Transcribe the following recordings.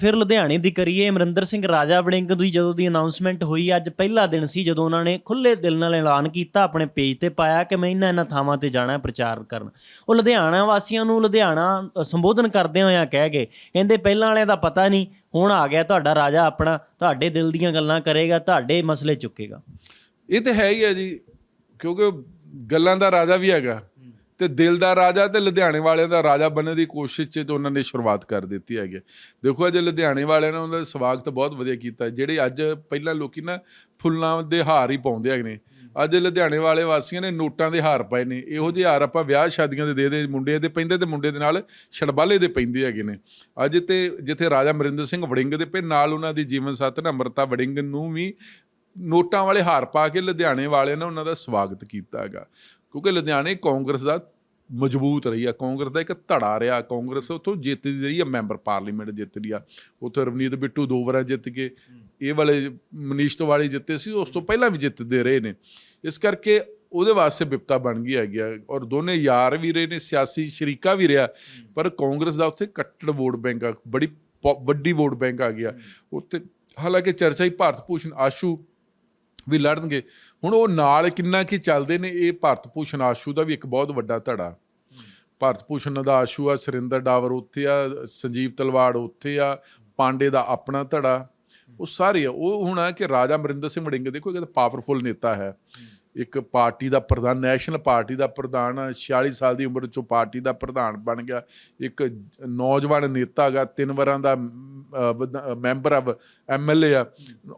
ਫਿਰ ਲੁਧਿਆਣੇ ਦੀ ਕਰੀਏ, ਅਮਰਿੰਦਰ ਸਿੰਘ ਰਾਜਾ ਵੜਿੰਗ ਦੀ ਜਦੋਂ ਦੀ ਅਨਾਉਂਸਮੈਂਟ ਹੋਈ, ਅੱਜ ਪਹਿਲਾ ਦਿਨ ਸੀ ਜਦੋਂ ਉਹਨਾਂ ਨੇ ਖੁੱਲੇ ਦਿਲ ਨਾਲ ਐਲਾਨ ਕੀਤਾ, ਆਪਣੇ ਪੇਜ ਤੇ ਪਾਇਆ ਕਿ ਮੈਂ ਇਹਨਾਂ ਇਹਨਾਂ ਥਾਵਾਂ ਤੇ ਜਾਣਾ ਹੈ ਪ੍ਰਚਾਰ ਕਰਨ। ਉਹ ਲੁਧਿਆਣਾ ਵਾਸੀਆਂ ਨੂੰ ਲੁਧਿਆਣਾ ਸੰਬੋਧਨ ਕਰਦੇ ਹੋਇਆਂ ਕਹਿ ਗਏ, ਕਹਿੰਦੇ ਪਹਿਲਾਂ ਵਾਲਿਆਂ ਦਾ ਪਤਾ ਨਹੀਂ, ਹੁਣ ਆ ਗਿਆ ਤੁਹਾਡਾ ਰਾਜਾ ਆਪਣਾ, ਤੁਹਾਡੇ ਦਿਲ ਦੀਆਂ ਗੱਲਾਂ ਕਰੇਗਾ, ਤੁਹਾਡੇ ਮਸਲੇ ਚੁੱਕੇਗਾ। ਇਹ ਤੇ ਹੈ ਹੀ ਹੈ ਜੀ, ਕਿਉਂਕਿ ਗੱਲਾਂ ਦਾ ਰਾਜਾ ਵੀ ਹੈਗਾ। ਤੇ ਦਿਲ ਦਾ ਰਾਜਾ ਤੇ ਲੁਧਿਆਣੇ ਵਾਲਿਆਂ ਦਾ ਰਾਜਾ ਬਣਨ ਦੀ ਕੋਸ਼ਿਸ਼ 'ਚ ਤੇ ਉਹਨਾਂ ਨੇ ਸ਼ੁਰੂਆਤ ਕਰ ਦਿੱਤੀ ਹੈਗੀ। ਦੇਖੋ, ਅੱਜ ਲੁਧਿਆਣੇ ਵਾਲਿਆਂ ਨੇ ਉਹਨਾਂ ਦਾ ਸਵਾਗਤ ਬਹੁਤ ਵਧੀਆ ਕੀਤਾ। ਜਿਹੜੇ ਅੱਜ ਪਹਿਲਾਂ ਲੋਕੀ ਨਾ ਫੁੱਲਾਂ ਦੇ ਹਾਰ ਹੀ ਪਾਉਂਦੇ ਹੈਗੇ ਨੇ। ਅੱਜ ਲੁਧਿਆਣੇ ਵਾਲੇ ਵਾਸੀਆਂ ਨੇ ਨੋਟਾਂ ਦੇ ਹਾਰ ਪਾਏ ਨੇ। ਇਹੋ ਜਿਹੇ ਹਾਰ ਆਪਾਂ ਵਿਆਹ ਸ਼ਾਦੀਆਂ ਦੇ ਦੇ ਮੁੰਡੇ ਦੇ, ਪੈਂਦੇ ਤੇ ਮੁੰਡੇ ਦੇ ਨਾਲ ਛੜਬਾਲੇ ਦੇ ਪੈਂਦੇ ਹੈਗੇ ਨੇ। ਅੱਜ ਤੇ ਜਿੱਥੇ ਰਾਜਾ ਅਮਰਿੰਦਰ ਸਿੰਘ ਵੜਿੰਗ ਦੇ ਪੇ ਨਾਲ ਉਹਨਾਂ ਦੀ ਜੀਵਨ ਸਾਥਣ ਅੰਮ੍ਰਿਤਾ ਵੜਿੰਗ ਨੂੰ ਵੀ ਨੋਟਾਂ ਵਾਲੇ ਹਾਰ ਪਾ ਕੇ ਲੁਧਿਆਣੇ ਵਾਲਿਆਂ ਨੇ ਉਹਨਾਂ ਦਾ ਸਵਾਗਤ ਕੀਤਾ ਹੈਗਾ। ਕਿਉਂਕਿ ਲੁਧਿਆਣੇ ਕਾਂਗਰਸ ਦਾ ਮਜ਼ਬੂਤ ਰਹੀ ਆ, ਕਾਂਗਰਸ ਦਾ ਇੱਕ ਧੜਾ ਰਿਹਾ, ਕਾਂਗਰਸ ਉੱਥੋਂ ਜਿੱਤਦੀ ਰਹੀ ਆ, ਮੈਂਬਰ ਪਾਰਲੀਮੈਂਟ ਜਿੱਤ ਆ। ਉੱਥੇ ਰਵਨੀਤ ਬਿੱਟੂ ਦੋ ਵਾਰਾਂ ਜਿੱਤ ਕੇ ਇਹ ਵਾਲੇ ਮਨੀਸ਼ ਤਿਵਾੜੀ ਜਿੱਤੇ ਸੀ, ਉਸ ਤੋਂ ਪਹਿਲਾਂ ਵੀ ਜਿੱਤਦੇ ਰਹੇ ਨੇ। ਇਸ ਕਰਕੇ ਉਹਦੇ ਵਾਸਤੇ ਵਿਪਤਾ ਬਣ ਗਈ ਹੈਗੀ ਆ ਔਰ ਦੋਨੇ ਯਾਰ ਵੀ ਰਹੇ ਨੇ, ਸਿਆਸੀ ਸ਼ਰੀਕਾ ਵੀ ਰਿਹਾ, ਪਰ ਕਾਂਗਰਸ ਦਾ ਉੱਥੇ ਕੱਟੜ ਵੋਟ ਬੈਂਕ ਆ, ਬੜੀ ਪ- ਵੱਡੀ ਵੋਟ ਬੈਂਕ ਆ ਗਿਆ। ਉੱਥੇ ਹਾਲਾਂਕਿ ਚਰਚਾ ਹੀ ਭਾਰਤ ਭੂਸ਼ਣ ਆਸ਼ੂ ਵੀ ਲੜਨਗੇ। ਹੁਣ ਉਹ ਨਾਲ ਕਿੰਨਾ ਕੀ ਚੱਲਦੇ ਨੇ, ਇਹ ਭਾਰਤ ਭੂਸ਼ਣ ਆਸ਼ੂ ਦਾ ਵੀ ਇੱਕ ਬਹੁਤ ਵੱਡਾ ਧੜਾ। ਭਾਰਤ ਭੂਸ਼ਣ ਦਾ ਆਸ਼ੂ ਆ, ਸੁਰਿੰਦਰ ਡਾਵਰ ਉੱਥੇ ਆ, ਸੰਜੀਵ ਤਲਵਾੜ ਉੱਥੇ ਆ, ਪਾਂਡੇ ਦਾ ਆਪਣਾ ਧੜਾ। ਉਹ ਸਾਰੇ ਆ। ਉਹ ਹੁਣ ਆ ਕਿ ਰਾਜਾ ਅਮਰਿੰਦਰ ਸਿੰਘ ਵੜਿੰਗ, ਦੇਖੋ ਇੱਕ ਪਾਵਰਫੁਲ ਨੇਤਾ ਹੈ। ਇੱਕ ਪਾਰਟੀ ਦਾ ਪ੍ਰਧਾਨ ਨੈਸ਼ਨਲ ਪਾਰਟੀ ਦਾ ਪ੍ਰਧਾਨ ਆ 46 ਸਾਲ ਦੀ ਉਮਰ ਚੋਂ ਪਾਰਟੀ ਦਾ ਪ੍ਰਧਾਨ ਬਣ ਗਿਆ। ਇੱਕ ਨੌਜਵਾਨ ਨੇਤਾ ਹੈਗਾ, ਤਿੰਨ ਵਾਰਾਂ ਦਾ ਮੈਂਬਰ ਆ ਐਮਐਲਏ ਆ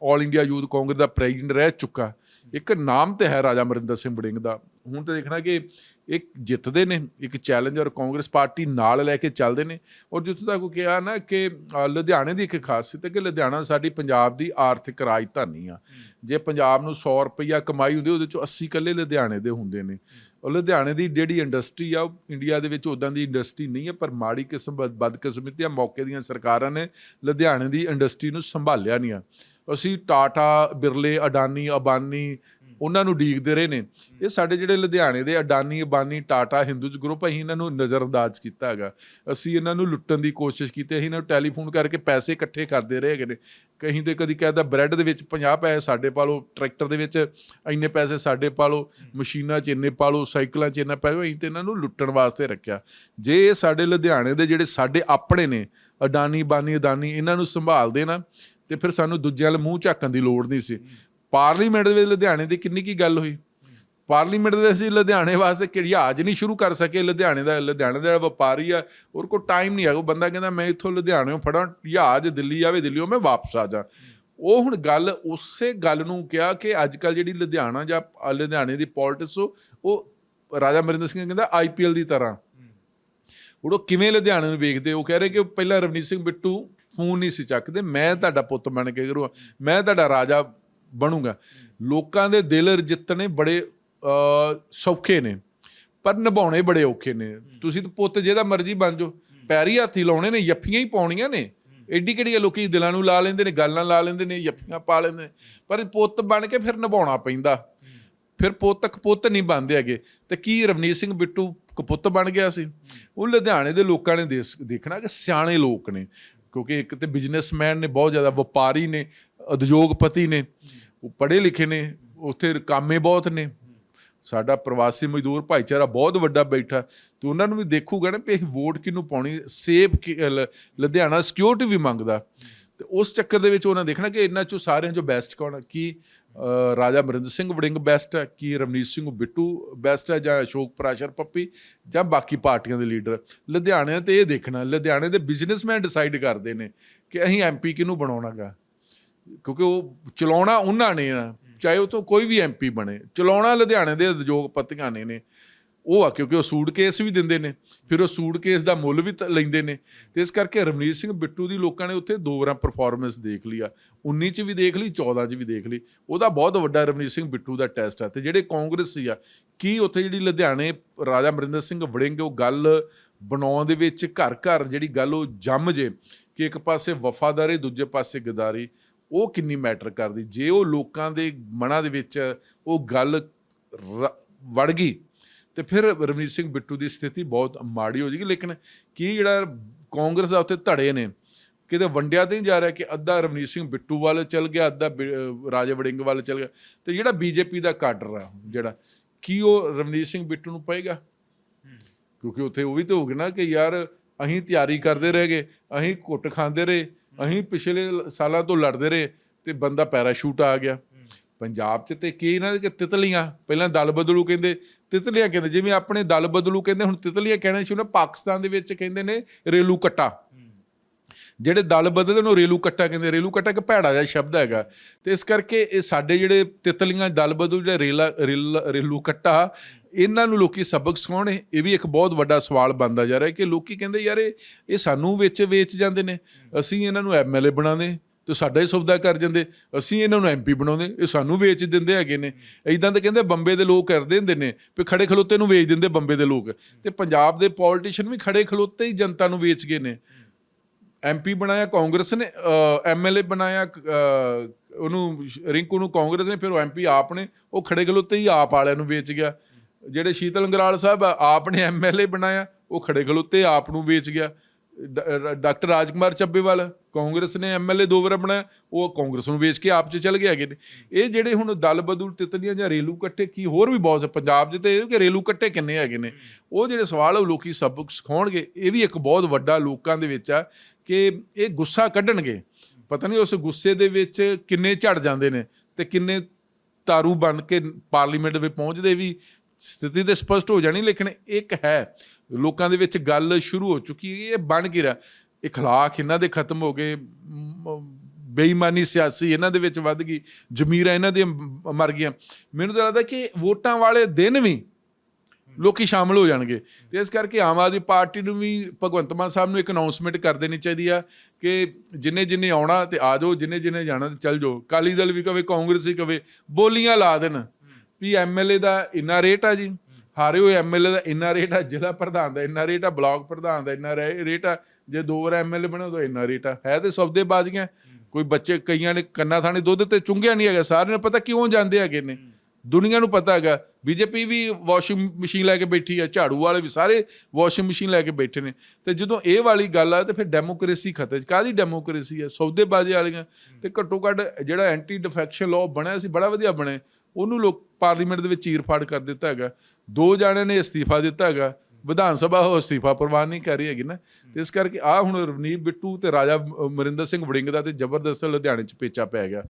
ਆਲ ਇੰਡੀਆ ਯੂਥ ਕਾਂਗਰਸ ਦਾ ਪ੍ਰੈਜ਼ੀਡੈਂਟ ਰਹਿ ਚੁੱਕਾ। ਇੱਕ ਨਾਮ ਤੇ ਹੈ ਰਾਜਾ ਅਮਰਿੰਦਰ ਸਿੰਘ ਵੜਿੰਗ ਦਾ। ਹੁਣ ਤਾਂ ਦੇਖਣਾ ਕਿ ਇੱਕ ਜਿੱਤਦੇ ਨੇ, ਇੱਕ ਚੈਲੰਜ ਔਰ ਕਾਂਗਰਸ ਪਾਰਟੀ ਨਾਲ ਲੈ ਕੇ ਚੱਲਦੇ ਨੇ ਔਰ ਜਿੱਥੋਂ ਤੱਕ ਉਹ ਕਿਹਾ ਨਾ ਕਿ ਲੁਧਿਆਣੇ ਦੀ ਇੱਕ ਖਾਸੀਅਤ ਹੈ ਕਿ ਲੁਧਿਆਣਾ ਸਾਡੀ ਪੰਜਾਬ ਦੀ ਆਰਥਿਕ ਰਾਜਧਾਨੀ ਆ। ਜੇ ਪੰਜਾਬ ਨੂੰ 100 ਰੁਪਈਆ ਕਮਾਈ ਹੁੰਦੀ, ਉਹਦੇ ਚੋਂ 80 ਕੱਲੇ ਲੁਧਿਆਣੇ ਦੇ ਹੁੰਦੇ ਨੇ। ਔਰ ਲੁਧਿਆਣੇ ਦੀ ਜਿਹੜੀ ਇੰਡਸਟਰੀ ਆ, ਉਹ ਇੰਡੀਆ ਦੇ ਵਿੱਚ ਉਦਾਂ ਦੀ ਇੰਡਸਟਰੀ ਨਹੀਂ ਹੈ, ਪਰ ਮਾੜੀ ਕਿਸਮ ਬਦਕਿਸਮਤੀ ਆ, ਮੌਕੇ ਦੀਆਂ ਸਰਕਾਰਾਂ ਨੇ ਲੁਧਿਆਣੇ ਦੀ ਇੰਡਸਟਰੀ ਨੂੰ ਸੰਭਾਲਿਆ ਨਹੀਂ ਆ। ਅਸੀਂ ਟਾਟਾ, ਬਿਰਲੇ, ਅਡਾਨੀ, ਅਬਾਨੀ ਉਹਨਾਂ ਨੂੰ ਡੀਕਦੇ ਰਹੇ ਨੇ। ਇਹ ਸਾਡੇ ਜਿਹੜੇ ਲੁਧਿਆਣੇ ਦੇ ਅਡਾਨੀ, ਅਬਾਨੀ, ਟਾਟਾ, ਹਿੰਦੂਜ ਗਰੁੱਪ ਅਸੀਂ ਇਹਨਾਂ ਨੂੰ ਨਜ਼ਰਅੰਦਾਜ਼ ਕੀਤਾ ਹੈਗਾ। ਅਸੀਂ ਇਹਨਾਂ ਨੂੰ ਲੁੱਟਣ ਦੀ ਕੋਸ਼ਿਸ਼ ਕੀਤੀ, ਅਸੀਂ ਇਹਨਾਂ ਨੂੰ ਟੈਲੀਫੋਨ ਕਰਕੇ ਪੈਸੇ ਇਕੱਠੇ ਕਰਦੇ ਰਹੇ ਹੈਗੇ ਨੇ। ਕਹੀਂ ਤੇ ਕਦੀ ਕਹਿੰਦਾ ਬ੍ਰੈਡ ਦੇ ਵਿੱਚ 50 ਪੈਸੇ ਸਾਡੇ ਪਾ ਲਓ ਟਰੈਕਟਰ ਦੇ ਵਿੱਚ ਇੰਨੇ ਪੈਸੇ ਸਾਡੇ ਪਾ ਲਓ ਮਸ਼ੀਨਾਂ 'ਚ ਇੰਨੇ ਪਾ ਲਓ ਸਾਈਕਲਾਂ 'ਚ ਇੰਨਾ ਪੈਸੇ। ਅਸੀਂ ਤੇ ਇਹਨਾਂ ਨੂੰ ਲੁੱਟਣ ਵਾਸਤੇ ਰੱਖਿਆ। ਜੇ ਇਹ ਸਾਡੇ ਲੁਧਿਆਣੇ ਦੇ ਜਿਹੜੇ ਸਾਡੇ ਆਪਣੇ ਨੇ, ਅਡਾਨੀ ਬਾਨੀ ਅਦਾਨੀ, ਇਹਨਾਂ ਨੂੰ ਸੰਭਾਲਦੇ ਨਾ, ਤੇ ਫਿਰ ਸਾਨੂੰ ਦੂਜਿਆਂ ਵੱਲ ਮੂੰਹ ਝਾਕਣ ਦੀ ਲੋੜ ਨਹੀਂ ਸੀ। ਪਾਰਲੀਮੈਂਟ ਦੇ ਵਿੱਚ ਲੁਧਿਆਣੇ ਦੀ ਕਿੰਨੀ ਕੀ ਗੱਲ ਹੋਈ? ਪਾਰਲੀਮੈਂਟ ਦੇ ਅਸੀਂ ਲੁਧਿਆਣੇ ਵਾਸਤੇ ਕਿਹੜੀ ਆਜ ਨਹੀਂ ਸ਼ੁਰੂ ਕਰ ਸਕੇ? ਲੁਧਿਆਣੇ ਦਾ ਲੁਧਿਆਣੇ ਦਾ ਵਪਾਰੀ ਆ ਉਹ ਕੋਲ ਟਾਈਮ ਨਹੀਂ ਹੈਗਾ। ਉਹ ਬੰਦਾ ਕਹਿੰਦਾ ਮੈਂ ਇੱਥੋਂ ਲੁਧਿਆਣੇੋਂ ਫੜਾਂ ਜਹਾਜ਼ ਦਿੱਲੀ ਆਵੇ ਦਿੱਲੀੋਂ ਮੈਂ ਵਾਪਸ ਆ ਜਾ ਉਹ ਹੁਣ ਗੱਲ ਉਸੇ ਗੱਲ ਨੂੰ ਕਿਹਾ ਕਿ ਅੱਜ ਕੱਲ ਜਿਹੜੀ ਲੁਧਿਆਣਾ ਜਾਂ ਅ, ਲੁਧਿਆਣੇ ਦੀ ਪੋਲਿਟਿਕਸ ਉਹ ਰਾਜਾ ਮਰਿੰਦਰ ਸਿੰਘ ਕਹਿੰਦਾ ਆਈਪੀਐਲ ਦੀ ਤਰ੍ਹਾਂ। ਹੁਣ ਉਹ ਕਿਵੇਂ ਲੁਧਿਆਣੇ ਨੂੰ ਵੇਖਦੇ? ਉਹ ਕਹਿ ਰਹੇ ਕਿ ਪਹਿਲਾਂ ਰਵਨੀਤ ਸਿੰਘ ਬਿੱਟੂ ਫੋਨ ਨਹੀਂ ਸੀ ਚੱਕਦੇ। ਮੈਂ ਤੁਹਾਡਾ ਪੁੱਤ ਬਣ ਕੇ ਕਰੂੰਗਾ। ਮੈਂ ਤੁਹਾਡਾ ਰਾਜਾ ਬਣੂਗਾ। ਲੋਕਾਂ ਦੇ ਦਿਲ ਜਿੱਤਣੇ ਬੜੇ ਸੌਖੇ ਨੇ, ਪਰ ਨਿਭਾਉਣੇ ਬੜੇ ਔਖੇ ਨੇ। ਤੁਸੀਂ ਤਾਂ ਪੁੱਤ ਜਿਹਦਾ ਮਰਜ਼ੀ ਬਣ ਜਾਓ, ਪੈਰੀ ਹੱਥੀ ਲਾਉਣੇ ਨੇ, ਯੱਫੀਆਂ ਹੀ ਪਾਉਣੀਆਂ ਨੇ। ਐਡੀ ਕਿਹੜੀਆਂ ਲੋਕੀ ਦਿਲਾਂ ਨੂੰ ਲਾ ਲੈਂਦੇ ਨੇ, ਗੱਲਾਂ ਲਾ ਲੈਂਦੇ ਨੇ, ਯੱਫੀਆਂ ਪਾ ਲੈਂਦੇ ਨੇ। ਪਰ ਪੁੱਤ ਬਣ ਕੇ ਫਿਰ ਨਿਭਾਉਣਾ ਪੈਂਦਾ। ਫਿਰ ਪੁੱਤ ਕਪੁੱਤ ਨਹੀਂ ਬਣਦੇ ਹੈਗੇ। ਤੇ ਕੀ ਰਵਨੀਤ ਸਿੰਘ ਬਿੱਟੂ ਕਪੁੱਤ ਬਣ ਗਿਆ ਸੀ? ਉਹ ਲੁਧਿਆਣੇ ਦੇ ਲੋਕਾਂ ਨੇ ਦੇਖਣਾ ਕਿ ਸਿਆਣੇ ਲੋਕ ਨੇ। ਕਿਉਂਕਿ ਇੱਕ ਤੇ ਬਿਜ਼ਨਸਮੈਨ ਨੇ, ਬਹੁਤ ਜ਼ਿਆਦਾ ਵਪਾਰੀ ਨੇ ਉਦਯੋਗਪਤੀ ਨੇ, ਉਹ ਪੜ੍ਹੇ ਲਿਖੇ ਨੇ, ਉੱਥੇ ਕਾਮੇ ਬਹੁਤ ਨੇ। ਸਾਡਾ ਪ੍ਰਵਾਸੀ ਮਜ਼ਦੂਰ ਭਾਈਚਾਰਾ ਬਹੁਤ ਵੱਡਾ ਬੈਠਾ। ਤੇ ਉਹਨਾਂ ਨੂੰ ਵੀ ਦੇਖੂਗਾ ਨਾ ਵੀ ਅਸੀਂ ਵੋਟ ਕਿਹਨੂੰ ਪਾਉਣੀ, ਸੇਬ ਕਿ- ਲ- ਲੁਧਿਆਣਾ ਸਿਕਿਉਰਿਟੀ ਵੀ ਮੰਗਦਾ। ਤੇ ਉਸ ਚੱਕਰ ਦੇ ਵਿੱਚ ਉਹਨਾਂ ਦੇਖਣਾ ਕਿ ਇਹਨਾਂ ਚੋਂ ਸਾਰਿਆਂ ਚੋਂ ਬੈਸਟ ਕੌਣ ਹੈ ਕੀ ਰਾਜਾ ਅਮਰਿੰਦਰ ਸਿੰਘ ਵੜਿੰਗ ਬੈਸਟ ਹੈ ਕੀ ਰਵਨੀਤ ਸਿੰਘ ਬਿੱਟੂ ਬੈਸਟ ਹੈ ਜਾਂ ਅਸ਼ੋਕ ਪ੍ਰਾਸ਼ਰ ਪੱਪੀ? ਜਾਂ ਬਾਕੀ ਪਾਰਟੀਆਂ ਦੇ ਲੀਡਰ ਲੁਧਿਆਣੇ ਤੇ ਇਹ ਦੇਖਣਾ। ਲੁਧਿਆਣੇ ਦੇ ਬਿਜ਼ਨਸਮੈਨ ਡਿਸਾਈਡ ਕਰਦੇ ਨੇ ਕਿ ਅਸੀਂ ਐਮਪੀ ਕਿਹਨੂੰ ਬਣਾਉਣਾਗਾ? ਕਿਉਂਕਿ ਉਹ ਚਲਾਉਣਾ ਉਹਨਾਂ ਨੇ ਆ, ਚਾਹੇ ਉਹ ਤੋਂ ਕੋਈ ਵੀ ਐਮਪੀ ਬਣੇ। ਚਲਾਉਣਾ ਲੁਧਿਆਣੇ ਦੇ ਉਦਯੋਗਪਤੀਆਂ ਨੇ ਨੇ। ਉਹ ਆ, ਕਿਉਂਕਿ ਉਹ ਸੂਟਕੇਸ ਵੀ ਦਿੰਦੇ ਨੇ। ਫਿਰ ਉਹ ਸੂਟਕੇਸ ਦਾ ਮੁੱਲ ਵੀ ਤ, ਲੈਂਦੇ ਨੇ। ਤੇ ਇਸ ਕਰਕੇ ਰਵਨੀਤ ਸਿੰਘ ਬਿੱਟੂ ਦੀ ਲੋਕਾਂ ਨੇ ਉੱਥੇ ਦੋ ਵਾਰਾਂ ਪਰਫਾਰਮੈਂਸ ਦੇਖ ਲਈ ਆ। 19 ਚ ਵੀ ਦੇਖ ਲਈ 14 ਚ ਵੀ ਦੇਖ ਲਈ। ਉਹਦਾ ਬਹੁਤ ਵੱਡਾ ਰਵਨੀਤ ਸਿੰਘ ਬਿੱਟੂ ਦਾ ਟੈਸਟ ਆ। ਤੇ ਜਿਹੜੇ ਕਾਂਗਰਸ ਸੀ ਆ, ਕੀ ਉੱਥੇ ਜਿਹੜੀ ਲੁਧਿਆਣੇ ਰਾਜਾ ਅਮਰਿੰਦਰ ਸਿੰਘ ਵੜਿੰਗ, ਉਹ ਗੱਲ ਬਣਾਉਣ ਦੇ ਵਿੱਚ ਘਰ ਘਰ ਜਿਹੜੀ ਗੱਲ ਉਹ ਜੰਮ ਜੇ, ਕਿ ਇੱਕ ਪਾਸੇ ਵਫਾਦਾਰੀ, ਦੂਜੇ ਪਾਸੇ ਗਦਾਰੀ ਉਹ ਕਿੰਨੀ ਮੈਟਰ ਕਰਦੀ? ਜੇ ਉਹ ਲੋਕਾਂ ਦੇ ਮਨਾਂ ਦੇ ਵਿੱਚ ਉਹ ਗੱਲ ਵੜ ਗਈ ਤੇ ਫਿਰ ਰਵਨੀਤ ਸਿੰਘ ਬਿੱਟੂ ਦੀ ਸਥਿਤੀ ਬਹੁਤ ਮਾੜੀ ਹੋ ਜਾਏਗੀ ਲੇਕਿਨ ਕੀ ਜਿਹੜਾ ਕਾਂਗਰਸ ਦਾ ਉੱਤੇ ਧੜੇ ਨੇ ਕਿਤੇ ਵੰਡਿਆ ਤੇ ਨਹੀਂ ਜਾ ਰਿਹਾ ਕਿ ਅੱਧਾ ਰਵਨੀਤ ਸਿੰਘ ਬਿੱਟੂ ਵੱਲ ਚਲ ਗਿਆ ਅੱਧਾ ਰਾਜਾ ਵੜਿੰਗ ਵੱਲ ਚਲ ਗਿਆ? ਤੇ ਜਿਹੜਾ ਬੀਜੇਪੀ ਦਾ ਕਾਡਰ ਆ ਜਿਹੜਾ ਕੀ ਉਹ ਰਵਨੀਤ ਸਿੰਘ ਬਿੱਟੂ ਨੂੰ ਪਏਗਾ? ਕਿਉਂਕਿ ਉੱਥੇ ਉਹ ਵੀ ਤਾਂ ਹੋਊਗਾ ਨਾ ਕਿ ਯਾਰ ਅਸੀਂ ਤਿਆਰੀ ਕਰਦੇ ਰਹਿ ਗਏ ਅਸੀਂ ਕੁੱਟ ਖਾਂਦੇ ਰਹੇ ਅਸੀਂ ਪਿਛਲੇ ਸਾਲਾਂ ਤੋਂ ਲੜਦੇ ਰਹੇ ਤੇ ਬੰਦਾ ਪੈਰਾਸ਼ੂਟ ਆ ਗਿਆ। ਪੰਜਾਬ 'ਚ ਤੇ ਕੀ ਇਹਨਾਂ ਦੇ ਕਿ ਤਿਤਲੀਆਂ? ਪਹਿਲਾਂ ਦਲ ਬਦਲੂ ਕਹਿੰਦੇ ਤਿਤਲੀਆਂ ਕਹਿੰਦੇ ਜਿਵੇਂ ਆਪਣੇ ਦਲ ਬਦਲੂ ਕਹਿੰਦੇ ਹੁਣ ਤਿਤਲੀਆਂ ਕਹਿਣਾ ਸ਼ੁਰੂ ਨਾ ਪਾਕਿਸਤਾਨ ਦੇ ਵਿੱਚ ਕਹਿੰਦੇ ਨੇ ਰੇਲੂ ਕੱਟਾ। ਜਿਹੜੇ ਦਲ ਬਦਲਦੇ ਨੂੰ ਰੇਲੂ ਕੱਟਾ ਕਹਿੰਦੇ, ਰੇਲੂ ਕੱਟਾ ਇੱਕ ਭੈੜਾ ਜਿਹਾ ਸ਼ਬਦ ਹੈਗਾ। ਤੇ ਇਸ ਕਰਕੇ ਇਹ ਸਾਡੇ ਜਿਹੜੇ ਤਿਤਲੀਆਂ ਦਲ ਬਦਲੂ, ਜਿਹੜੇ ਰੇਲਾ, ਰੇਲ- ਰੇਲੂ ਕੱਟਾ, ਇਹਨਾਂ ਨੂੰ ਲੋਕੀ ਸਬਕ ਸਿਖਾਉਣ, ਇਹ ਵੀ ਇੱਕ ਬਹੁਤ ਵੱਡਾ ਸਵਾਲ ਬਣਦਾ ਜਾ ਰਿਹਾ ਕਿ ਲੋਕੀ ਕਹਿੰਦੇ, ਯਾਰ, ਇਹ ਸਾਨੂੰ ਵਿੱਚ ਵੇਚ ਜਾਂਦੇ ਨੇ। ਅਸੀਂ ਇਹਨਾਂ ਨੂੰ ਐਮਐਲਏ ਬਣਾਉਂਦੇ, ਤੇ ਸਾਡਾ ਹੀ ਸੌਦਾ ਕਰ ਜਾਂਦੇ। ਅਸੀਂ ਇਹਨਾਂ ਨੂੰ ਐਮਪੀ ਬਣਾਉਂਦੇ, ਇਹ ਸਾਨੂੰ ਵੇਚ ਦਿੰਦੇ ਹੈਗੇ ਨੇ। ਇਦਾਂ ਤਾਂ ਕਹਿੰਦੇ ਬੰਬੇ ਦੇ ਲੋਕ ਕਰਦੇ ਹੁੰਦੇ ਨੇ, ਵੀ ਖੜੇ ਖਲੋਤੇ ਨੂੰ ਵੇਚ ਦਿੰਦੇ ਬੰਬੇ ਦੇ ਲੋਕ। ਤੇ ਪੰਜਾਬ ਦੇ ਪੋਲੀਟੀਸ਼ੀਅਨ ਵੀ ਖੜੇ ਖਲੋਤੇ ਹੀ ਜਨਤਾ ਨੂੰ ਵੇਚ ਗਏ ਨੇ। ਐਮਪੀ ਬਣਾਇਆ, ਕਾਂਗਰਸ ਨੇ ਐਮਐਲਏ ਬਣਾਇਆ ਉਹਨੂੰ, ਰਿੰਕੂ ਨੂੰ ਕਾਂਗਰਸ ਨੇ, ਫਿਰ ਉਹ ਐਮਪੀ ਆਪ ਨੇ, ਉਹ ਖੜੇ ਖਲੋਤੇ ਹੀ ਆਪ ਵਾਲਿਆਂ ਨੂੰ ਵੇਚ ਗਿਆ। ਜਿਹੜੇ ਸ਼ੀਤਲ ਅੰਗਰਾਲ ਸਾਹਿਬ ਆਪ ਨੇ ਐਮਐਲਏ ਬਣਾਇਆ, ਉਹ ਖੜੇ ਖਲੋਤੇ ਆਪ ਨੂੰ ਵੇਚ ਗਿਆ। ਡਾਕਟਰ ਰਾਜਕੁਮਾਰ ਚੱਬੇਵਾਲ, ਕਾਂਗਰਸ ਨੇ ਐਮਐਲਏ ਦੋ ਵਾਰ ਬਣਾਇਆ ਉਹ ਕਾਂਗਰਸ ਨੂੰ ਵੇਚ ਕੇ ਆਪ 'ਚ ਚਲ ਗਏ ਹੈਗੇ ਨੇ। ਇਹ ਜਿਹੜੇ ਹੁਣ ਦਲ ਬਦਲ ਤਿਤਲੀਆਂ ਜਾਂ ਰੇਲੂ ਕੱਟੇ, ਕੀ ਹੋਰ ਵੀ ਬਹੁਤ ਪੰਜਾਬ 'ਚ ਤੇ ਇਹ ਕਿ ਰੇਲੂ ਕੱਟੇ ਕਿੰਨੇ ਹੈਗੇ ਨੇ। ਉਹ ਜਿਹੜੇ ਸਵਾਲ ਆ, ਉਹ ਲੋਕੀ ਸਬਕ ਸਿਖਾਉਣਗੇ। ਇਹ ਵੀ ਇੱਕ ਬਹੁਤ ਵੱਡਾ ਲੋਕਾਂ ਦੇ ਵਿੱਚ ਆ ਕਿ ਇਹ ਗੁੱਸਾ ਕੱਢਣਗੇ। ਪਤਾ ਨਹੀਂ ਉਸ ਗੁੱਸੇ ਦੇ ਵਿੱਚ ਕਿੰਨੇ ਝੜ ਜਾਂਦੇ ਨੇ ਤੇ ਕਿੰਨੇ ਤਾਰੂ ਬਣ ਕੇ ਪਾਰਲੀਮੈਂਟ ਵਿੱਚ ਪਹੁੰਚਦੇ ਵੀ ਸਥਿਤੀ ਤੇ ਸਪਸ਼ਟ ਹੋ ਜਾਣੀ, ਲੇਕਿਨ ਇੱਕ ਹੈ, ਲੋਕਾਂ ਦੇ ਵਿੱਚ ਗੱਲ ਸ਼ੁਰੂ ਹੋ ਚੁੱਕੀ ਹੈ, ਇਹ ਬਣ ਕੀ ਰਿਹਾ? ਇਖਲਾਕ ਇਹਨਾਂ ਦੇ ਖਤਮ ਹੋ ਗਏ ਬੇਈਮਾਨੀ ਸਿਆਸੀ ਇਹਨਾਂ ਦੇ ਵਿੱਚ ਵੱਧ ਗਈ, ਜ਼ਮੀਰਾਂ ਇਹਨਾਂ ਦੀਆਂ ਮਰ ਗਈਆਂ। ਮੈਨੂੰ ਤਾਂ ਲੱਗਦਾ ਕਿ ਵੋਟਾਂ ਵਾਲੇ ਦਿਨ ਵੀ ਲੋਕੀ ਸ਼ਾਮਲ ਹੋ ਜਾਣਗੇ। ਤੇ ਇਸ ਕਰਕੇ ਆਮ ਆਦਮੀ ਪਾਰਟੀ ਨੂੰ ਵੀ ਭਗਵੰਤ ਮਾਨ ਸਾਹਿਬ ਨੂੰ ਇੱਕ ਅਨਾਉਂਸਮੈਂਟ ਕਰ ਦੇਣੀ ਚਾਹੀਦੀ ਆ ਕਿ ਜਿੰਨੇ ਜਿੰਨੇ ਆਉਣਾ ਤੇ ਆ ਜਾਓ, ਜਿੰਨੇ ਜਿੰਨੇ ਜਾਣਾ ਤੇ ਚੱਲ ਜਾਓ। ਕਾਲੀ ਦਲ ਵੀ ਕਵੇ, ਕਾਂਗਰਸ ਵੀ ਕਵੇ, ਬੋਲੀਆਂ ਲਾ ਦੇਣ। ਵੀ ਐਮਐਲਏ ਦਾ ਇੰਨਾ ਰੇਟ ਆ ਜੀ। ਹਾਰੇ ਹੋਏ ਐਮਐਲਏ ਦਾ ਇੰਨਾ ਰੇਟ ਆ, ਜ਼ਿਲ੍ਹਾ ਪ੍ਰਧਾਨ ਦਾ ਇੰਨਾ ਰੇਟ ਆ, ਬਲਾਕ ਪ੍ਰਧਾਨ ਦਾ ਇੰਨਾ ਰੇ- ਰੇਟ ਆ। ਜੇ ਦੋ ਵਾਰ ਐਮਐਲਏ ਬਣੇ ਤਾਂ ਇੰਨਾ ਰੇਟ ਆ। ਹੈ ਤੇ ਸੌਦੇ ਬਾਜ਼ੀਆਂ। ਕੋਈ ਬੱਚੇ, ਕਈਆਂ ਨੇ ਕੰਨਾ ਥਾਣੀ ਦੁੱਧ ਤੇ ਚੁੰਗਿਆ ਨਹੀਂ ਹੈਗਾ। ਸਾਰਿਆਂ ਨੂੰ ਪਤਾ ਕਿਉਂ ਜਾਂਦੇ ਹੈਗੇ ਨੇ। ਦੁਨੀਆ ਨੂੰ ਪਤਾ ਹੈਗਾ। ਬੀਜੇਪੀ ਵੀ ਵਾਸ਼ਿੰਗ ਮਸ਼ੀਨ ਲੈ ਕੇ ਬੈਠੀ ਆ, ਝਾੜੂ ਵਾਲੇ ਵੀ ਸਾਰੇ ਵਾਸ਼ਿੰਗ ਮਸ਼ੀਨ ਲੈ ਕੇ ਬੈਠੇ ਨੇ। ਤੇ ਜਦੋਂ ਇਹ ਵਾਲੀ ਗੱਲ ਆ, ਤੇ ਫਿਰ ਡੈਮੋਕ੍ਰੇਸੀ ਖਤਰੇ 'ਚ। ਕਾਦੀ ਡੈਮੋਕ੍ਰੇਸੀ ਆ? ਸੌਦੇਬਾਜ਼ੀ ਵਾਲੀਆਂ। ਤੇ ਘੱਟੋ ਘੱਟ ਜਿਹੜਾ ਐਂਟੀ ਡਿਫੈਕਸ਼ਨ ਲਾਅ ਬਣਿਆ ਸੀ, ਬੜਾ ਵਧੀਆ ਬਣੇ ਉਹਨੂੰ ਲੋਕ ਪਾਰਲੀਮੈਂਟ ਦੇ ਵਿੱਚ ਚੀਰ-ਫਾੜ ਕਰ ਦਿੱਤਾ ਹੈਗਾ। ਦੋ ਜਾਣਿਆਂ ਨੇ ਅਸਤੀਫਾ ਦਿੱਤਾ ਹੈਗਾ। ਵਿਧਾਨ ਸਭਾ ਉਹ ਅਸਤੀਫਾ ਪ੍ਰਵਾਨ ਨਹੀਂ ਕਰ ਰਹੀ ਹੈਗੀ ਨਾ। ਤੇ ਇਸ ਕਰਕੇ ਆ ਹੁਣ ਰਵਨੀਤ ਬਿੱਟੂ ਤੇ ਰਾਜਾ ਮਰਿੰਦਰ ਸਿੰਘ ਵੜਿੰਗ ਦਾ ਤੇ ਜ਼ਬਰਦਸਤ ਲੁਧਿਆਣੇ 'ਚ ਪੇਚਾ ਪੈ ਗਿਆ।